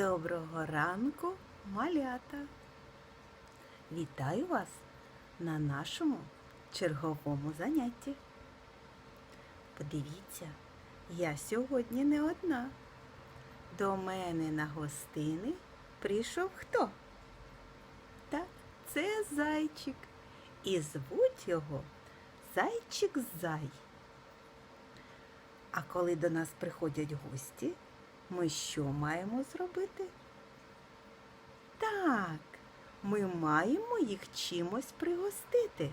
Доброго ранку, малята! Вітаю вас на нашому черговому занятті. Подивіться, я сьогодні не одна. До мене на гостини прийшов хто? Так, це зайчик. І звуть його Зайчик Зай. А коли до нас приходять гості, ми що маємо зробити? Так, ми маємо їх чимось пригостити.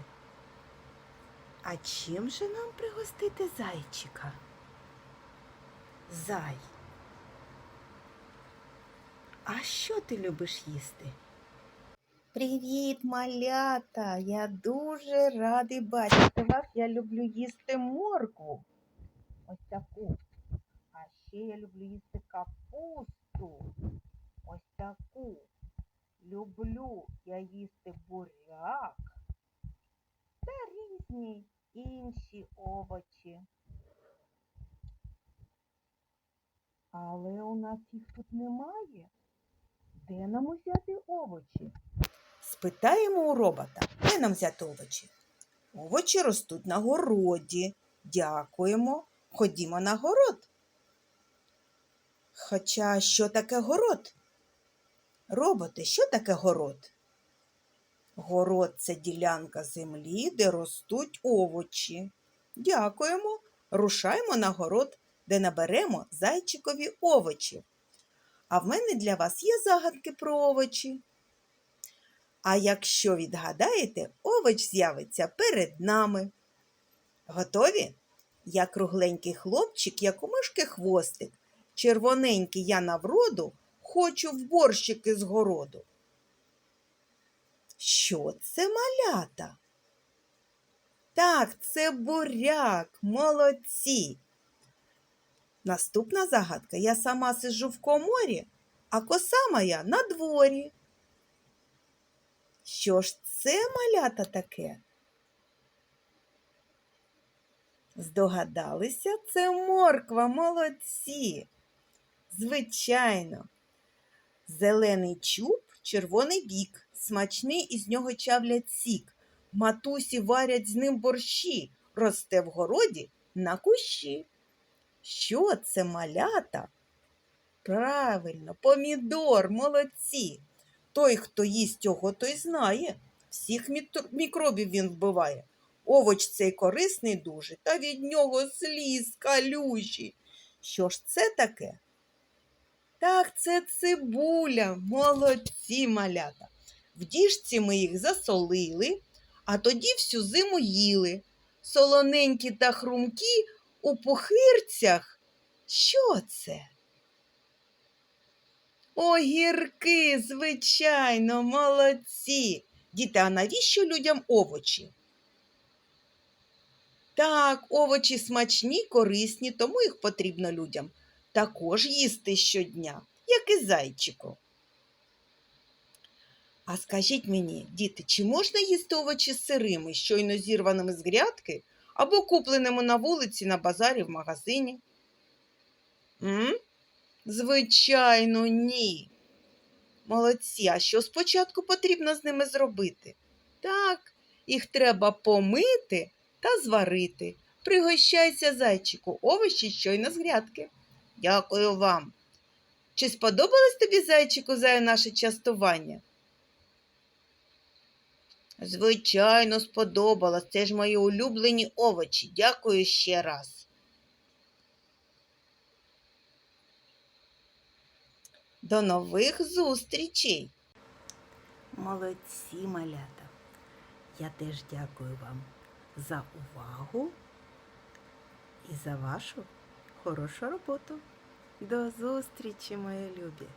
А чим же нам пригостити зайчика? Зай. А що ти любиш їсти? Привіт, малята! Я дуже радий бачити вас. Я люблю їсти моркву. Ось таку. Ще я люблю їсти капусту. Ось таку. Люблю я їсти буряк та різні інші овочі. Але у нас їх тут немає. Де нам узяти овочі? Спитаємо у робота, де нам взяти овочі? Овочі ростуть на городі. Дякуємо. Ходімо на город. Хоча що таке город? Роботи, що таке город? Город це ділянка землі, де ростуть овочі. Дякуємо. Рушаємо на город, де наберемо зайчикові овочі. А в мене для вас є загадки про овочі. А якщо відгадаєте, овоч з'явиться перед нами. Готові? Я кругленький хлопчик, як у мишки хвостик. Червоненький я на вроду, хочу в борщики з городу. Що це малята? Так, це буряк, молодці. Наступна загадка. Я сама сиджу в коморі, а коса моя на дворі. Що ж це малята таке? Здогадалися, це морква, молодці. Звичайно. Зелений чуб, червоний бік, смачний із нього чавлять сік. Матусі варять з ним борщі, росте в городі на кущі. Що це малята? Правильно, помідор, молодці. Той, хто їсть його, той знає. Всіх мікробів він вбиває. Овоч цей корисний дуже, та від нього сліз калюжі. Що ж це таке? Так, це цибуля, молодці малята. В діжці ми їх засолили, а тоді всю зиму їли. Солоненькі та хрумкі у пухирцях. Що це? Огірки, звичайно, молодці. Діти, а навіщо людям овочі? Так, овочі смачні, корисні, тому їх потрібно людям також їсти щодня, як і зайчику. А скажіть мені, діти, чи можна їсти овочі сирими, щойно зірваними з грядки або купленими на вулиці, на базарі, в магазині? М? Звичайно, ні. Молодці, а що спочатку потрібно з ними зробити? Так, їх треба помити та зварити. Пригощайся, зайчику, овочі щойно з грядки. Дякую вам. Чи сподобалось тобі, зайчику, заю наше частування? Звичайно, сподобалось. Це ж мої улюблені овочі. Дякую ще раз. До нових зустрічей. Молодці, малята. Я теж дякую вам за увагу і за вашу хорошу роботу. До зустрічі, мої любі!